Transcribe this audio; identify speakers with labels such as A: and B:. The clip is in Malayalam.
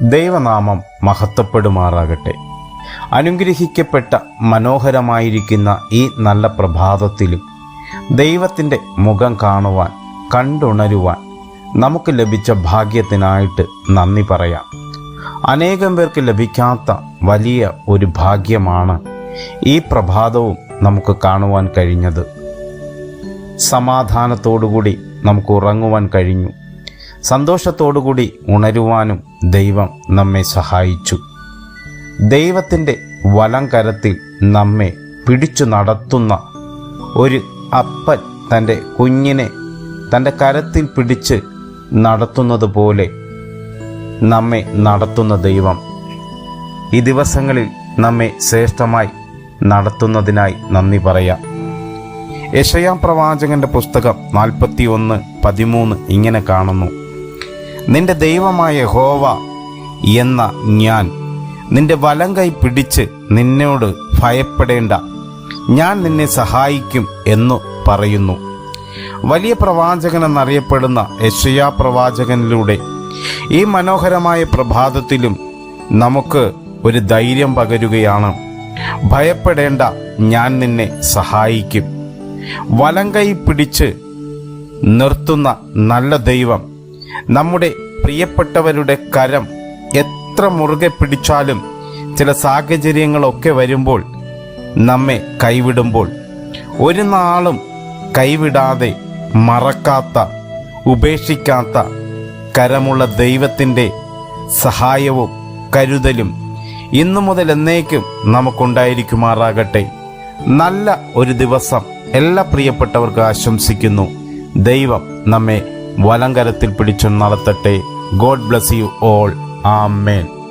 A: ദൈവനാമം മഹത്വപ്പെടുമാറാകട്ടെ. അനുഗ്രഹിക്കപ്പെട്ട മനോഹരമായിരിക്കുന്ന ഈ നല്ല പ്രഭാതത്തിലും ദൈവത്തിന്റെ മുഖം കാണുവാൻ കണ്ടുണരുവാൻ നമുക്ക് ലഭിച്ച ഭാഗ്യത്തിനായിട്ട് നന്ദി പറയാം. അനേകം പേർക്ക് ലഭിക്കാത്ത വലിയ ഒരു ഭാഗ്യമാണ് ഈ പ്രഭാതവും നമുക്ക് കാണുവാൻ കഴിഞ്ഞത്. സമാധാനത്തോടുകൂടി നമുക്ക് ഉറങ്ങുവാൻ കഴിഞ്ഞു. സന്തോഷത്തോടുകൂടി ഉണരുവാനും ദൈവം നമ്മെ സഹായിച്ചു. ദൈവത്തിന്റെ വലം കരത്തിൽ നമ്മെ പിടിച്ചു നടത്തുന്ന ഒരു അപ്പൻ തന്റെ കുഞ്ഞിനെ തന്റെ കരത്തിൽ പിടിച്ച് നടത്തുന്നത് പോലെ നമ്മെ നടത്തുന്ന ദൈവം. ഈ ദിവസങ്ങളിൽ നമ്മെ ശ്രേഷ്ഠമായി നടത്തുന്നതിനായി നന്ദി പറയാം. യശയാം പ്രവാചകന്റെ പുസ്തകം നാൽപ്പത്തി ഒന്ന് പതിമൂന്ന് ഇങ്ങനെ കാണുന്നു. നിന്റെ ദൈവമായ ഹോവ എന്ന ഞാൻ നിന്റെ വലം കൈ പിടിച്ച് നിന്നോട് ഭയപ്പെടേണ്ട. ഞാൻ നിന്നെ സഹായിക്കും എന്നു പറയുന്നു. വലിയ പ്രവാചകൻ എന്നറിയപ്പെടുന്ന യശയാ പ്രവാചകനിലൂടെ ഈ മനോഹരമായ പ്രഭാതത്തിലും നമുക്ക് ഒരു ധൈര്യം പകരുകയാണ്. ഭയപ്പെടേണ്ട ഞാൻ നിന്നെ സഹായിക്കും. വലം കൈ പിടിച്ച് നിർത്തുന്ന നല്ല ദൈവം നമ്മുടെ പ്രിയപ്പെട്ടവരുടെ കരം എത്ര മുറുകെ പിടിച്ചാലും ചില സാഹചര്യങ്ങളൊക്കെ വരുമ്പോൾ നമ്മെ കൈവിടുമ്പോൾ ഒരു നാളും കൈവിടാതെ മറക്കാത്ത ഉപേക്ഷിക്കാത്ത കരമുള്ള ദൈവത്തിന്റെ സഹായവും കരുതലും ഇന്നു മുതൽ എന്നേക്കും നമുക്കുണ്ടായിരിക്കുമാറാകട്ടെ. നല്ല ഒരു ദിവസം എല്ലാ പ്രിയപ്പെട്ടവർക്കും ആശംസിക്കുന്നു. ദൈവം നമ്മെ വലങ്കരത്തിൽ പിടിച്ചു നടത്തട്ടെ. God bless you all amen